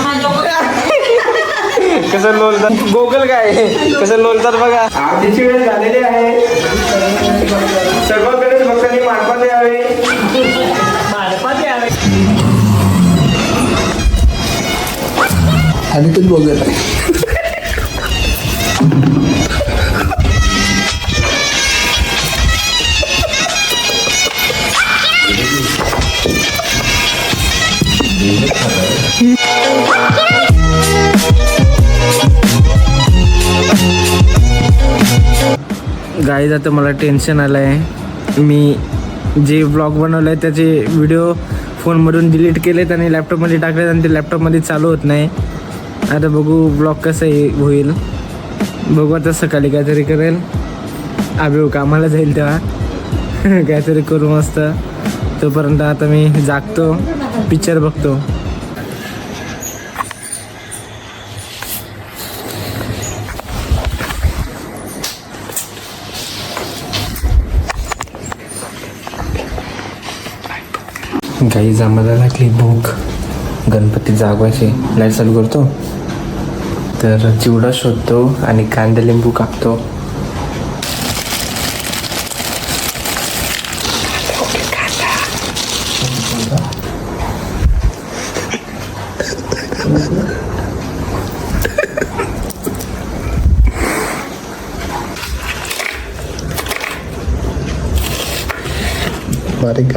कसं लोलतात गोगल काय? कसं लोलतात बघा. आरतीची वेळ झालेली आहे. सर्वकडे भक्तांनी मार्फत यावे यावे आणि गाईज तर मला टेन्शन आलं आहे मी जे ब्लॉग बनवलं आहे त्याचे व्हिडिओ फोनमधून डिलीट केलेत आणि लॅपटॉपमध्ये टाकलेत आणि ते लॅपटॉपमध्ये चालू होत नाही. आता बघू ब्लॉग कसं होईल. बघू आता सकाळी काहीतरी करेल. आबेव कामाला जाईल तेव्हा. काहीतरी करू मस्त. तोपर्यंत आता मी जागतो पिक्चर बघतो. गाई जमायला लागली भूक गणपती जागवायचे लाइट चालू करतो. तर चिवडा शोधतो आणि कांदा लिंबू कापतो. बारीक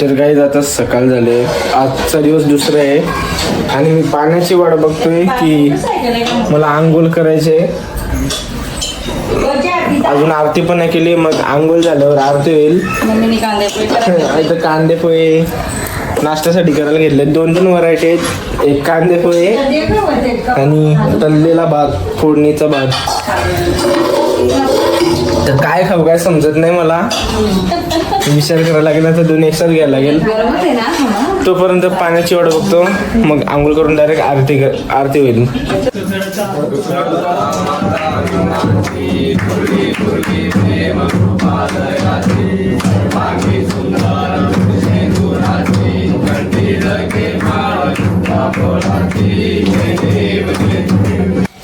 तर काही आता सकाळ झाले. आजचा दिवस दुसरा आहे. आणि मी पाण्याची वाट बघतोय की मला आंघोळ करायचे अजून आरती पण नाही केली मग आंघोळ झाल्यावर आरती होईल. इथं कांदे पोहे नाश्त्यासाठी करायला घेतले दोन दोन व्हरायटी आहेत. एक कांदे पोहे आणि तळलेला भात फोडणीचा भात. तर काय खाऊ काय समजत नाही मला. विचार करायला लागेल तर दोन एकसाथ घ्यायला लागेल? तोपर्यंत पाण्याची वाट बघतो. मग आंघोळ करून डायरेक्ट आरती कर- आरती होईल.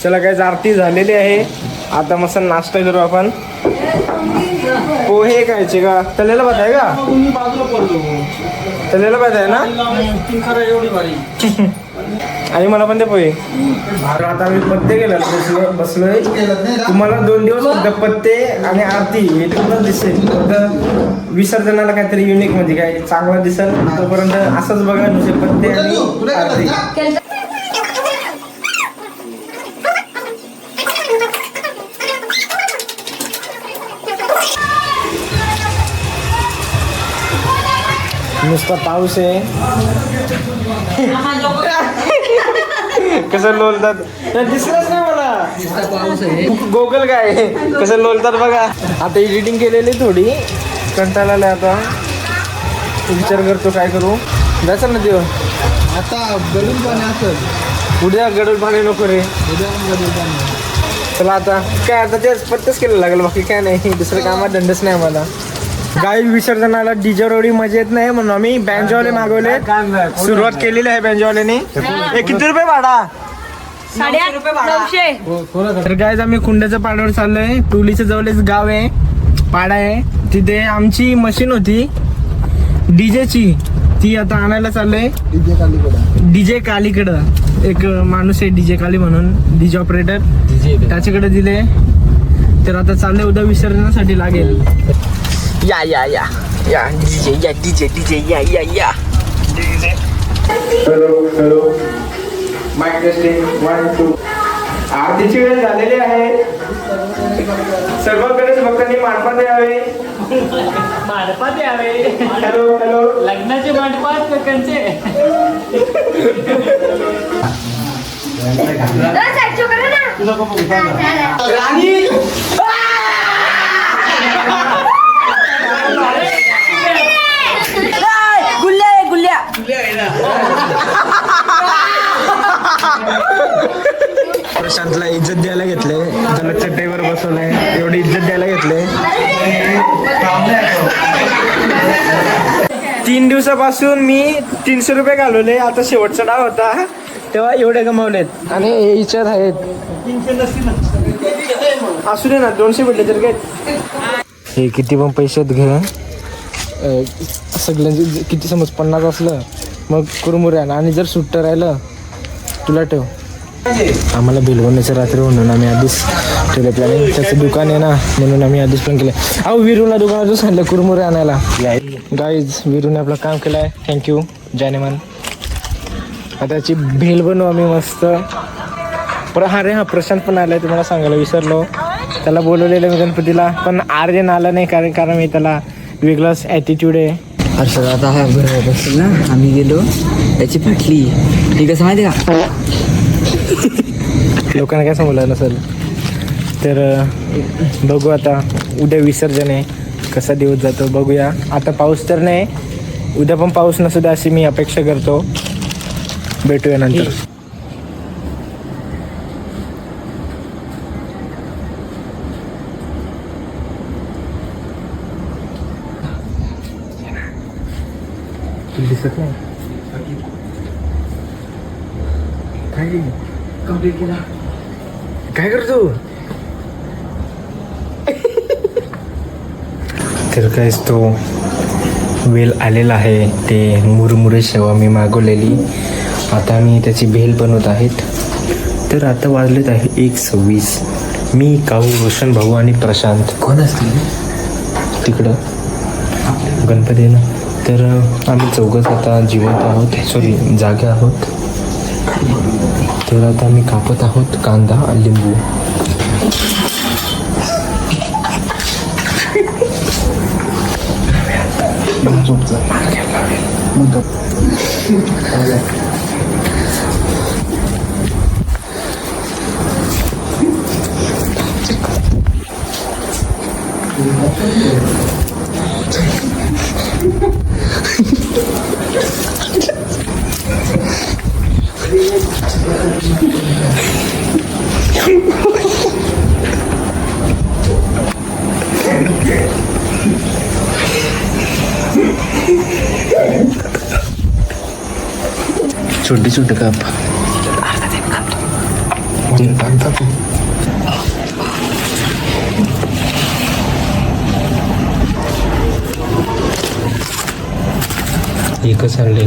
चला काय आरती झालेली आहे. आता मस्त नाश्ता करू आपण. पोहे खायचे का तळलेला भात आहे का? तळलेला भात आहे ना? आणि मला पण ते पोहे. आता मी पत्ते गेला बसलो बसलोय. तुम्हाला दोन दिवस फक्त पत्ते आणि आरती हे तुम्हाला दिसेल. फक्त विसर्जनाला काहीतरी युनिक म्हणजे काय चांगला दिसेल. तोपर्यंत असंच बघा नुसते पत्ते आणि आरती. नुसता पाऊस आहे. कसं लोलतात? दिसलंच नाही मला. गोगल काय कसं लोलतात बघा. आता एडिटिंग केलेली थोडी. कंटाळा आलाय आता. विचार करतो काय करू. जायचं ना देव आता गडून पाणी असत उद्या गडूळ पाणी नको रे. उद्या पण गडून पाणी. चला आता. काय आता तेच पत्तेच केलं लागेल बाकी काय नाही. दुसरं कामात धंदच नाही आम्हाला. गाई विसर्जनाला डीजे रोडी मजा येत नाही म्हणून आम्ही बँजवाले मागवले. सुरुवात केलेली आहे बँजवाल्याने हे किती रुपये भाडा? तर काय आम्ही कुंड्याच्या पाड्यावर चाललोय. टोलीच्या जवळच गाव आहे. पाडा आहे. तिथे आमची मशीन होती. डीजेची. ती आता आणायला चाललोय. डीजे कालीकडं. एक माणूस आहे डीजे काली म्हणून डीजे ऑपरेटर त्याच्याकडे दिले तर आता चाललंय उद्या विसर्जनासाठी लागेल. या या या या डीजे या डीजे डीजे या या या hello hello mic testing one two आरतीची वेळ झालेली आहे. सर्व गणेश भक्तांनी मानपात यावे मांडपात यावे हॅलो हॅलो लग्नाचे मांडपात कंचे गुल्ल्या तीन दिवसापासून मी तीनशे रुपये घालवले. आता शेवटचा डाव होता. तेव्हा एवढे कमावलेत आणि हे आहेत. असू दे ना दोनशे भेटले तर काय? हे किती पण पैशात घे. सगळ्यांचे किती समज पन्नास असलं मग कुरमुरे आणि. जर सुट्टं राहिलं तुला ठेव. आम्हाला बिलवण्याचं रात्री म्हणून आम्ही आधीच ठेवलं प्लॅनिंग त्याचं दुकान आहे ना म्हणून आम्ही आधीच प्लॅन केलं. अहो विरूला दुकानातून सांगितलं कुरमुरे आणायला. गाईज विरूने आपलं काम केलं आहे थँक्यू जानेमान. आता त्याची भेल बनवू आम्ही मस्त. पण हा रे हा प्रशांत पण आलाय तुम्हाला सांगायला विसरलो. त्याला बोलवलेलं मी गणपतीला पण आर्यन आला नाही कारण कारण मी त्याला वेगळाच ॲटिट्यूड आहे. हर्षद आता हा बरोबर बसेल ना? आम्ही गेलो. त्याची फाटली ती कसं माहिती का? लोकांना काय समजलं नसेल तर बघू आता. उद्या विसर्जन आहे. कसा दिवस जातो बघूया. आता पाऊस तर नाही. उद्या पण पाऊस नसू द्या अशी मी अपेक्षा करतो. भेटूया नंतर. दिसत नाही? काय करतो? तर काहीच तो वेल आलेला आहे. ते मुरमुरे शेवा मी मागवलेली. आता मी त्याची भेल बनवत आहेत. तर आता वाजलेत आहे एक सव्वीस मी काहू रोशन भाऊ आणि प्रशांत. कोण असतील तिकडं. गणपती ना? तर आम्ही चौघच आता जिवंत आहोत. सॉरी जागे आहोत. तर आता आम्ही कापत आहोत कांदा लिंबू. Yolculukta Burada Öyle Thank you. छोटी छोटी काप. एकच आणले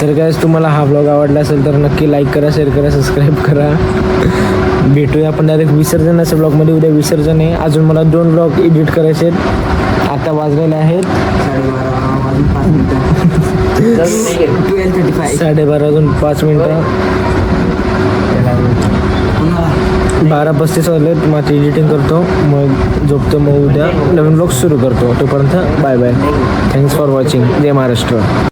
तर काय तुम्हाला हा ब्लॉग आवडला असेल तर नक्की लाईक करा शेअर करा सबस्क्राईब करा. भेटूया आपण डायरेक्ट विसर्जनाच्या ब्लॉगमध्ये उद्या विसर्जन आहे. अजून मला दोन ब्लॉग एडिट करायचे आहेत. आता वाजलेले आहेत. साडेबारा अजून पाच मिनटं. बारा पस्तीस वाजले मग एडिटिंग करतो. मग झोपतो मग उद्या. नवीन ब्लॉग सुरू करतो. तोपर्यंत bye bye thanks for watching Jai Maharashtra.